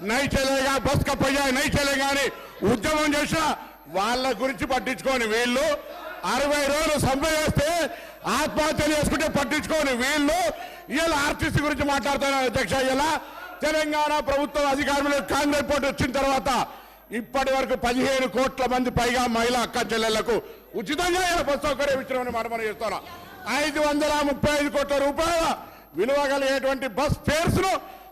నై చలేగా బస్ కప్పయ్యా నై చలేగా అని ఉద్యమం చేసిన వాళ్ళ గురించి పట్టించుకోని వీళ్ళు. అరవై రోజులు సమ్మె చేస్తే ఆత్మహత్యలు చేసుకుంటే పట్టించుకోని వీళ్ళు. ఇలా ఆర్టీసీ గురించి మాట్లాడుతున్నారు అధ్యక్ష ఇలా తెలంగాణ ప్రభుత్వం అధికారంలో కాంగ్రెస్ పోటీ వచ్చిన తర్వాత ఇప్పటి వరకు పదిహేను కోట్ల మంది పైగా మహిళా అక్క చెల్లెళ్ళకు ఉచితంగా ఇలా బస్ సౌకర్యం ఇచ్చినామని మాట మనం చేస్తున్నాం. ఐదు వందల ముప్పై ఐదు కోట్ల రూపాయల విలువ కలిగేటువంటి బస్ ఫేర్స్ను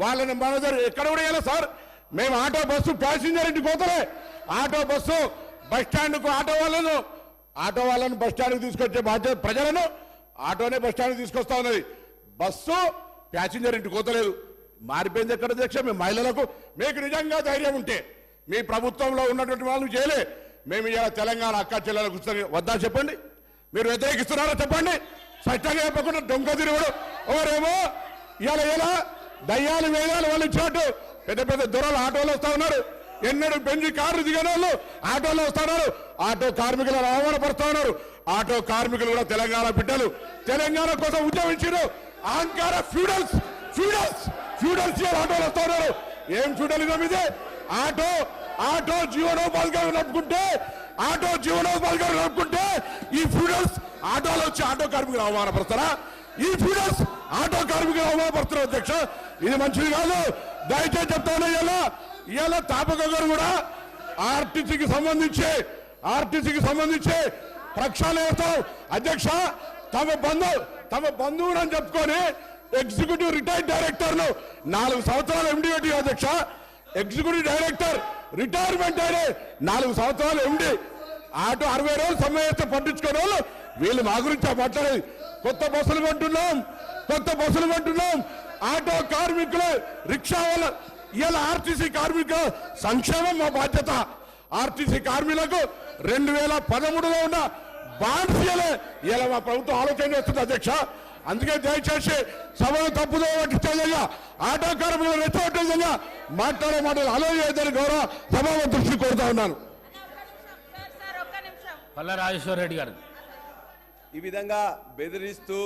వాళ్ళని మేనేజర్ ఎక్కడ కూడా వెళ్ళా సార్. మేము ఆటో బస్సు ప్యాసింజర్ ఇంటికి పోతలే. ఆటో బస్సు బస్ స్టాండ్కు ఆటో వాళ్ళను ఆటో వాళ్ళను బస్ స్టాండ్కి తీసుకొచ్చే బాధ్యత ప్రజలను ఆటోనే బస్ స్టాండ్కి తీసుకొస్తా ఉన్నది. బస్సు ప్యాసింజర్ ఇంటికి పోతలేదు. మారిపోయింది ఎక్కడ అధ్యక్ష? మీ మహిళలకు మీకు నిజంగా ధైర్యం ఉంటే మీ ప్రభుత్వంలో ఉన్నటువంటి వాళ్ళు చేయలే. మేము ఇలా తెలంగాణ అక్క చెల్లెలకు వద్దా చెప్పండి? మీరు వ్యతిరేకిస్తున్నారో చెప్పండి? స్పష్టంగా చెప్పకుండా దొంగ తిరుగుడు. ఎవరేమో? ఇలా ఇలా దయ్యాలు వేదాలు వాళ్ళు ఇచ్చినట్టు. పెద్ద పెద్ద దొరలు ఆటోలో వస్తా ఉన్నారు. ఎన్నడూ పెంచి కారు దిగిన వాళ్ళు ఆటోలో వస్తున్నారు ఆటో కార్మికులను అవమానపరుస్తా ఉన్నారు. ఆటో కార్మికులు కూడా తెలంగాణ బిడ్డలు. తెలంగాణ కోసం ఉద్యమించారు అహంకార ఫ్యూడల్స్ ఫ్యూడల్స్ ఫ్యూడల్స్ ఆటోలు వస్తా ఉన్నారు. ఏం ఫ్యూడలిజం ఇది? ఆటో ఆటో జీవనోపాధిగా నడుపుకుంటే ఆటో జీవనోపాధిగా నడుపుకుంటే ఈ ఫ్యూడల్స్ ఆటోలో వచ్చి ఆటో కార్మికులు అవమానపరుస్తారా? ఈ ఫ్యూడల్స్ ఆటో కార్మికులు అవమానపడుతున్నారు అధ్యక్ష. ఇది మంచిది కాదు. దయచేసి చెప్తాను ఇలా ఇవాళ తాపక గారు కూడా ఆర్టీసీకి సంబంధించి ఆర్టీసీకి సంబంధించి ప్రక్షాళన చేస్తాం. అధ్యక్ష తమ బంధు తమ బంధువులు అని చెప్పుకొని ఎగ్జిక్యూటివ్ రిటైర్డ్ డైరెక్టర్ను నాలుగు సంవత్సరాలు ఎండి అధ్యక్ష. ఎగ్జిక్యూటివ్ డైరెక్టర్ రిటైర్మెంట్ అయిన నాలుగు సంవత్సరాలు ఎండి ఆటో అరవై రోజులు సమ్మె చేస్తే పట్టించుకునే వాళ్ళు వీళ్ళు మా గురించి మాట్లాడేది కొత్త బస్సులు కొంటున్నాం కొత్త బస్సులు కొంటున్నాం. ఆటో కార్మికులు రిక్షా వాళ్ళ ఇవాళ ఆర్టీసీ కార్మికుల సంక్షేమం మా బాధ్యత. ఆర్టీసీ కార్మికులకు రెండు వేల పదమూడులో ఉన్న ఇవ్వలే ఇలా మా ప్రభుత్వం ఆలోచన చేస్తుంది అధ్యక్ష. అందుకే దయచేసి సభను తప్పుదో పట్టించే విధంగా ఆటో కార్మికులు రెచ్చగొట్టే విధంగా మాట్లాడే మాటలు అలో చేయదని గౌరవ సభ దృష్టి కోరుతా ఉన్నాను. సార్ సార్ ఒక్క నిమిషం పల్ల రాజేశ్వర రెడ్డి గారు. ఈ విధంగా బెదిరిస్తూ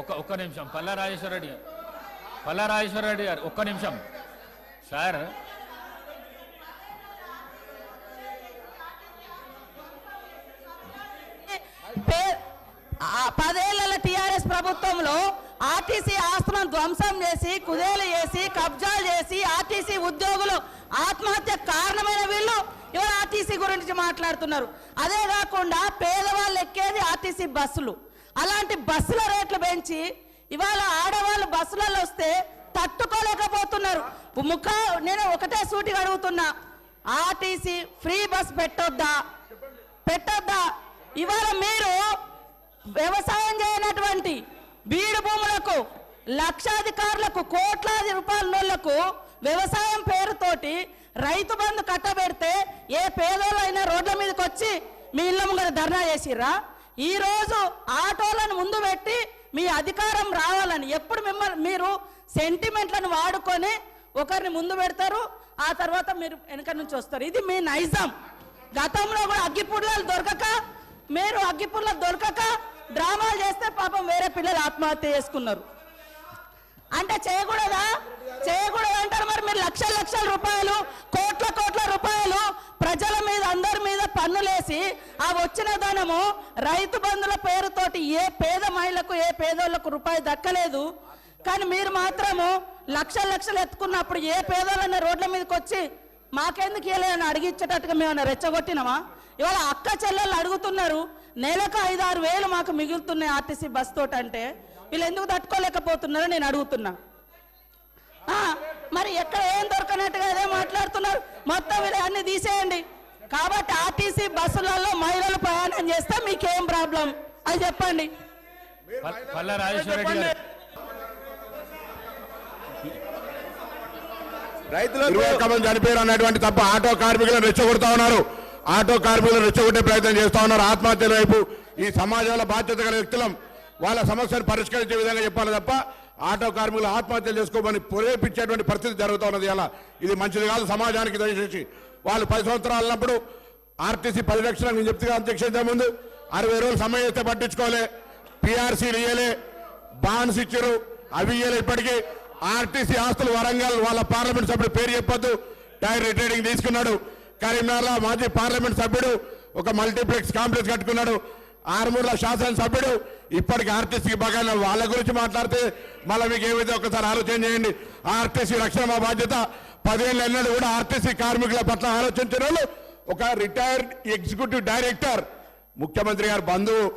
ఒక్క ఒక్క నిమిషం. పల్ల రాజేశ్వర రెడ్డి గారు. పల్ల రాజేశ్వర రెడ్డి గారు ఒక్క నిమిషం. సార్. పదేళ్ళ టిఆర్ఎస్ ప్రభుత్వంలో ఆర్టీసీ ఆస్తులను ధ్వంసం చేసి కుదేలు చేసి కబ్జాలు చేసి ఆర్టీసీ ఉద్యోగులు ఆత్మహత్య కారణమైన వీళ్ళు ఇవాళ ఆర్టీసీ గురించి మాట్లాడుతున్నారు. అదే కాకుండా పేదవాళ్ళు ఎక్కేది ఆర్టీసీ బస్సులు. అలాంటి బస్సుల రేట్లు పెంచి ఇవాళ ఆడవాళ్ళు బస్సులలో వస్తే తట్టుకోలేకపోతున్నారు. ముఖ నేను ఒకటే సూటిగా అడుగుతున్నా. ఆర్టీసీ ఫ్రీ బస్ పెట్టొద్దా? పెట్టొద్దా? ఇవాళ మీరు వ్యవసాయం చేయనటువంటి బీడు భూములకు లక్షాధికారులకు కోట్లాది రూపాయలకు వ్యవసాయం పేరుతోటి రైతు బంధు కట్టబెడితే ఏ పేదోళ్ళైనా రోడ్ల మీదకి వచ్చి మీ ఇళ్ళ ముంగర ధర్నా చేసిర్రా? ఈరోజు ఆటోలను ముందు పెట్టి మీ అధికారం రావాలని ఎప్పుడు మిమ్మల్ని మీరు సెంటిమెంట్లను వాడుకొని ఒకరిని ముందు పెడతారు ఆ తర్వాత మీరు వెనక నుంచి వస్తారు. ఇది మీ నైజం. గతంలో కూడా అగ్గిపుల్లలు దొరకక మీరు అగ్గిపుల్లలు దొరకక డ్రామాలు చేస్తే పాపం వేరే పిల్లలు ఆత్మహత్య చేసుకున్నారు. అంటే చేయకూడదా? చేయకూడదు అంటారు మరి? మీరు లక్షల లక్షల రూపాయలు కోట్ల కోట్ల రూపాయలు ప్రజల మీద అందరి మీద పన్నులేసి ఆ వచ్చిన ధనము రైతు బంధుల పేరుతోటి ఏ పేద మహిళకు ఏ పేదోళ్ళకు రూపాయి దక్కలేదు. కానీ మీరు మాత్రము లక్షల లక్షలు ఎత్తుకున్నప్పుడు ఏ పేదోళ్ళన్న రోడ్ల మీదకి వచ్చి మాకెందుకు ఇవ్వలేదని అడిగిచ్చేటట్టుగా మేము రెచ్చగొట్టినామా? ఇవాళ అక్క చెల్లెళ్ళు అడుగుతున్నారు నెలకు ఐదారు వేలు మాకు మిగులుతున్నాయి ఆర్టీసీ బస్ తోటంటే. అంటే వీళ్ళు ఎందుకు తట్టుకోలేకపోతున్నారో నేను అడుగుతున్నా. ఆ, మరి ఎక్కడ ఏం దొరకనట్టుగా అదే మాట్లాడుతున్నారు? మొత్తం వీళ్ళు అన్ని తీసేయండి. కాబట్టి ఆర్టీసీ బస్సులలో మహిళలు ప్రయాణం చేస్తే మీకేం ప్రాబ్లం? అది చెప్పండి. మంది చనిపోయారు అన్నటువంటి తప్ప ఆటో కార్మికులను రెచ్చగొడతా ఉన్నారు. ఆటో కార్మికులను రెచ్చగొట్టే ప్రయత్నం చేస్తా ఉన్నారు. ఆత్మహత్యల వైపు ఈ సమాజంలో బాధ్యత గల వ్యక్తులం వాళ్ళ సమస్యను పరిష్కరించే విధంగా చెప్పాలి తప్ప ఆటో కార్మికులు ఆత్మహత్యలు చేసుకోమని ప్రేరేపించేటువంటి పరిస్థితి జరుగుతూ ఉన్నది. అలా ఇది మంచిది కాదు సమాజానికి దయచేసి. వాళ్ళు పది సంవత్సరాలు ఉన్నప్పుడు ఆర్టీసీ పరిరక్షణ నేను చెప్తుగా అధ్యక్షించే ముందు. అరవై రోజులు సమయం ఇస్తే పట్టించుకోలే. పిఆర్సీలు ఇయ్యలే. బాండ్స్ ఇచ్చారు అవి ఇయ్యలే ఇప్పటికీ. ఆర్టీసీ ఆస్తులు వరంగల్ వాళ్ళ పార్లమెంట్ సభ్యుడు పేరు చెప్పొద్దు. టైర్ రిటైరింగ్ తీసుకున్నాడు. కరీంనగర్లో మాజీ పార్లమెంట్ సభ్యుడు ఒక మల్టీప్లెక్స్ కాంప్లెక్స్ కట్టుకున్నాడు. ఆరుమూరుల శాసనసభ్యుడు ఇప్పటికి ఆర్టీసీకి బాగా వాళ్ళ గురించి మాట్లాడితే మళ్ళీ మీకు ఏమైతే ఒకసారి ఆలోచన చేయండి. ఆర్టీసీ రక్షణ మా బాధ్యత. పదేళ్ళు ఎన్నడూ కూడా ఆర్టీసీ కార్మికుల పట్ల ఆలోచించిన వాళ్ళు ఒక రిటైర్డ్ ఎగ్జిక్యూటివ్ డైరెక్టర్ ముఖ్యమంత్రి గారు బంధువు.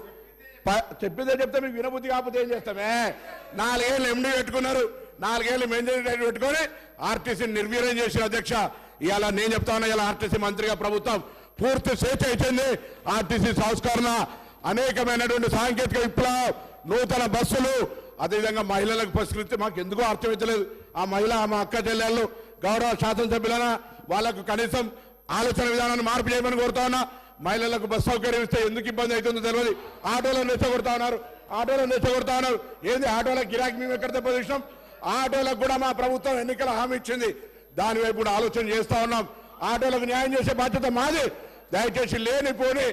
ప- చెప్పేదే చెప్తే మీకు వినబుద్ధి కాకపోతే ఏం చేస్తామే నాలుగేళ్ళు ఎండి పెట్టుకున్నారు. నాలుగేళ్ళు మెయింటైన్ పెట్టుకొని ఆర్టీసీని నిర్వీర్యం చేసిన అధ్యక్ష. ఇలా నేను చెప్తా ఉన్నా ఇలా ఆర్టీసీ మంత్రిగా ప్రభుత్వం పూర్తి స్వేచ్ఛ ఇచ్చింది. ఆర్టీసీ సంస్కరణ అనేకమైనటువంటి సాంకేతిక విప్లవం నూతన బస్సులు అదేవిధంగా మహిళలకు పరిష్కరిస్తే మాకు ఎందుకో అర్థమవుతలేదు ఆ మహిళ మా అక్క చెల్లెళ్ళు గౌరవ శాసనసభ్యులన వాళ్ళకు కనీసం ఆలోచన విధానాన్ని మార్పు చేయమని కోరుతా ఉన్నా. మహిళలకు బస్సు సౌకర్యం ఇస్తే ఎందుకు ఇబ్బంది అవుతుందో తెలియదు ఆటోలను రెచ్చగొడతా ఉన్నారు. ఆటోలను రెచ్చగొడతా ఉన్నారు. ఏంది? ఆటోల గిరాకీ మేము ఎక్కడ దెబ్బతీసినాం ఆటోలకు కూడా మా ప్రభుత్వం ఎన్నికల హామీ ఇచ్చింది. దాని వైపు కూడా ఆలోచన చేస్తా ఉన్నాం. ఆటోలకు న్యాయం చేసే బాధ్యత మాది. దయచేసి లేనిపోని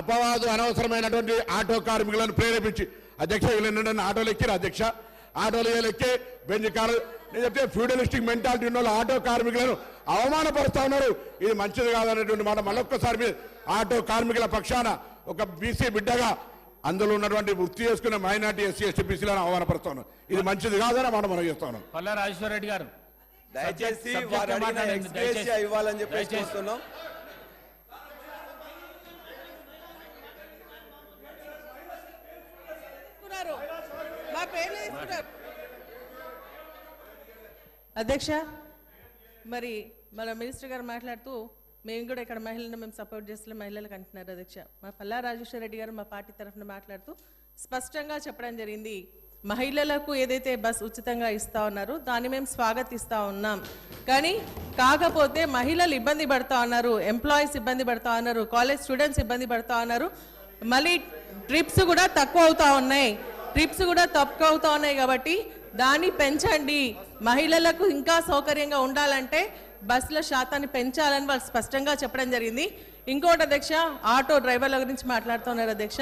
అపవాదు అనవసరమైనటువంటి ఆటో కార్మికులను ప్రేరేపించి అధ్యక్ష వీళ్ళు ఆటోలు ఎక్కిరు అధ్యక్ష. ఆటోలు ఎక్కి బెంచ్ కారు నేను చెప్తే ఫ్యూడలిస్టిక్ మెంటాలిటీ ఉన్న వాళ్ళు ఆటో కార్మికులను అవమానపరుస్తా ఉన్నారు. ఇది మంచిది కాదనేటువంటి మాట మళ్ళొక్కసారి మీరు ఆటో కార్మికుల పక్షాన ఒక బీసీ బిడ్డగా అందులో ఉన్నటువంటి వృత్తి చేసుకున్న మైనార్టీ ఎస్సీ ఎస్టీ బీసీలను అవమానపరుస్తా ఉన్నారు. ఇది మంచిది కాదని మాట మనం చేస్తాను పల్లా రాజేశ్వర రెడ్డి గారు దయచేసి. ఇవ్వాలని చెప్పేసి దయచేసి. కోరుతున్నాం మా పేర్లు తీసుకున్నారు అధ్యక్ష మరి మన మినిస్టర్ గారు మాట్లాడుతూ మేము కూడా ఇక్కడ మహిళలను మేము సపోర్ట్ చేస్తున్న మహిళలకు అంటున్నారు అధ్యక్ష. మా పల్లా రాజేశ్వర రెడ్డి గారు మా పార్టీ తరఫున మాట్లాడుతూ స్పష్టంగా చెప్పడం జరిగింది. మహిళలకు ఏదైతే బస్ ఉచితంగా ఇస్తా ఉన్నారో దాన్ని మేము స్వాగతిస్తూ ఉన్నాం. కానీ కాకపోతే మహిళలు ఇబ్బంది పడతా ఉన్నారు ఎంప్లాయీస్ ఇబ్బంది పడతా ఉన్నారు కాలేజ్ స్టూడెంట్స్ ఇబ్బంది పడతా ఉన్నారు. మళ్ళీ ట్రిప్స్ కూడా తక్కువ అవుతూ ఉన్నాయి. ట్రిప్స్ కూడా తక్కువ అవుతా ఉన్నాయి కాబట్టి దాన్ని పెంచండి. మహిళలకు ఇంకా సౌకర్యంగా ఉండాలంటే బస్సుల శాతాన్ని పెంచాలని వాళ్ళు స్పష్టంగా చెప్పడం జరిగింది. ఇంకోటి అధ్యక్ష ఆటో డ్రైవర్ల గురించి మాట్లాడుతున్నారు అధ్యక్ష.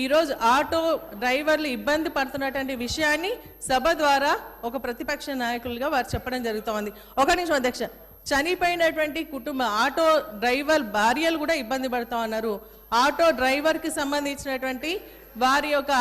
ఈరోజు ఆటో డ్రైవర్లు ఇబ్బంది పడుతున్నటువంటి విషయాన్ని సభ ద్వారా ఒక ప్రతిపక్ష నాయకులుగా వారు చెప్పడం జరుగుతోంది. ఒక నిమిషం అధ్యక్ష చనిపోయినటువంటి కుటుంబ ఆటో డ్రైవర్ భార్యలు కూడా ఇబ్బంది పడుతూ ఉన్నారు. ఆటో డ్రైవర్కి సంబంధించినటువంటి వారి యొక్క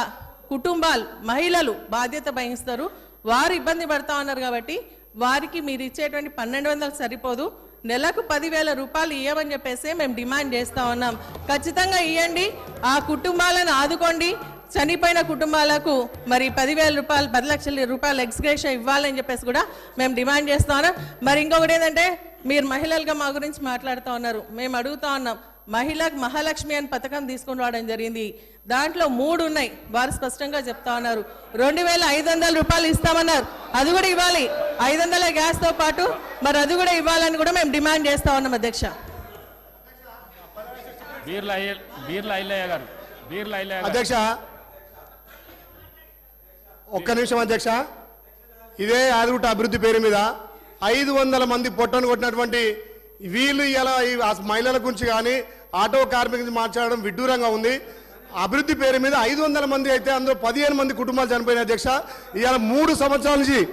కుటుంబాలు మహిళలు బాధ్యత వహిస్తారు. వారు ఇబ్బంది పడతా ఉన్నారు కాబట్టి వారికి మీరు ఇచ్చేటువంటి పన్నెండు వందలు సరిపోదు. నెలకు పదివేల రూపాయలు ఇవ్వమని చెప్పేసి మేము డిమాండ్ చేస్తూ ఉన్నాం. ఖచ్చితంగా ఇవ్వండి ఆ కుటుంబాలను ఆదుకోండి. చనిపోయిన కుటుంబాలకు మరి పదివేల రూపాయలు పది లక్షల రూపాయలు ఎక్స్గ్రేషన్ ఇవ్వాలని చెప్పేసి కూడా మేము డిమాండ్ చేస్తా ఉన్నాం. మరి ఇంకొకటి ఏంటంటే మీరు మహిళలుగా మా గురించి మాట్లాడుతూ ఉన్నారు. మేము అడుగుతా ఉన్నాం. మహిళకు మహాలక్ష్మి అని పథకం తీసుకుని రావడం జరిగింది. దాంట్లో మూడు ఉన్నాయి. వారు స్పష్టంగా చెప్తా ఉన్నారు. రెండు వేల ఐదు వందల రూపాయలు ఇస్తామన్నారు. అది కూడా ఇవ్వాలి. ఐదు వందల గ్యాస్తో పాటు మరి అది కూడా ఇవ్వాలని కూడా మేము డిమాండ్ చేస్తా ఉన్నాం అధ్యక్ష. అధ్యక్ష ఒక్క నిమిషం అధ్యక్ష. ఇదే ఆదిగుట్ట అభివృద్ధి పేరు మీద ఐదు వందల మంది పొట్టను కొట్టినటువంటి వీళ్ళు ఇలా ఈ మహిళల గురించి కానీ ఆటో కార్మికులు మార్చడం మాట్లాడడం విడ్డూరంగా ఉంది. అభివృద్ధి పేరు మీద ఐదు వందల మంది అయితే అందులో పదిహేను మంది కుటుంబాలు చనిపోయిన అధ్యక్ష. ఇవాళ మూడు సంవత్సరాల నుంచి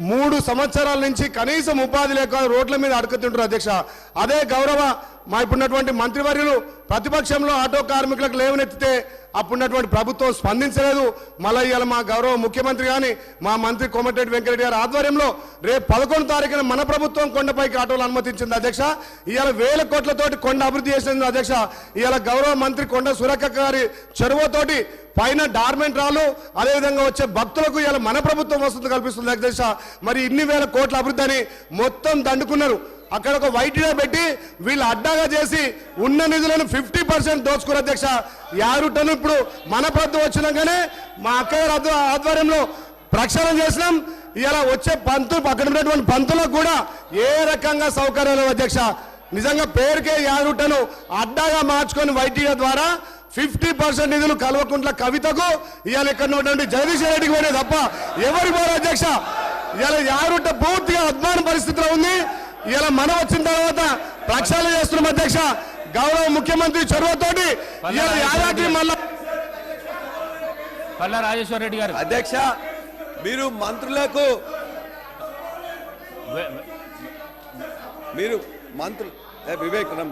మూడు సంవత్సరాల నుంచి కనీసం ఉపాధి లేక రోడ్ల మీద అడుగుతుంటారు అధ్యక్ష. అదే గౌరవ మా ఇప్పుడున్నటువంటి మంత్రివర్యులు ప్రతిపక్షంలో ఆటో కార్మికులకు లేవనెత్తితే అప్పుడున్నటువంటి ప్రభుత్వం స్పందించలేదు. మళ్ళీ ఇవాళ మా గౌరవ ముఖ్యమంత్రి కానీ మా మంత్రి కోమటిరెడ్డి వెంకరెడ్డి గారి ఆధ్వర్యంలో రేపు పదకొండు తారీఖున మన ప్రభుత్వం కొండపైకి ఆటోలు అనుమతించింది అధ్యక్ష. ఇవాళ వేల కోట్లతోటి కొండ అభివృద్ధి చేసింది అధ్యక్ష. ఇవాళ గౌరవ మంత్రి కొండ సురక్క గారి చెరువుతోటి పైన డార్మెంట్ రాళ్ళు అదేవిధంగా వచ్చే భక్తులకు ఇవాళ మన ప్రభుత్వం వస్తుంది కల్పిస్తుంది అధ్యక్ష. మరి ఇన్ని వేల కోట్ల అభివృద్ధి అని మొత్తం దండుకున్నారు. అక్కడ ఒక వైట్గా పెట్టి వీళ్ళు అడ్డాగా చేసి ఉన్న నిధులను ఫిఫ్టీ పర్సెంట్ దోచుకున్నారు అధ్యక్ష. యారుటను ఇప్పుడు మన ప్రభుత్వం వచ్చినాకనే మా అక్కయ్య గారి ఆధ్వర్యంలో ప్రక్షాళన చేసినాం. ఇలా వచ్చే పంతులు అక్కడ ఉన్నటువంటి పంతులకు కూడా ఏ రకంగా సౌకర్యాలు అధ్యక్ష. నిజంగా పేరుకే యారుటను అడ్డాగా మార్చుకొని వైటీగా ద్వారా ఫిఫ్టీ పర్సెంట్ నిధులు కల్వకుంట్ల కవితకు ఇవాళ ఇక్కడ ఉన్నటువంటి జగదీశ్ రెడ్డికి పోయినాయి తప్ప ఎవరికి పోరు అధ్యక్ష. ఇవాళ యారుట పూర్తిగా అద్మాన పరిస్థితిలో ఉంది. ఇలా మనం వచ్చిన తర్వాత ప్రక్షాళన చేస్తున్నాం అధ్యక్ష. గౌరవ ముఖ్యమంత్రి చొరవతోటి ఇలా యాదాద్రి మళ్ళా పల్లా రాజేశ్వర రెడ్డి గారు. అధ్యక్ష మీరు మంత్రులకు మీరు మంత్రులు ఏ, వివేక్ రమ్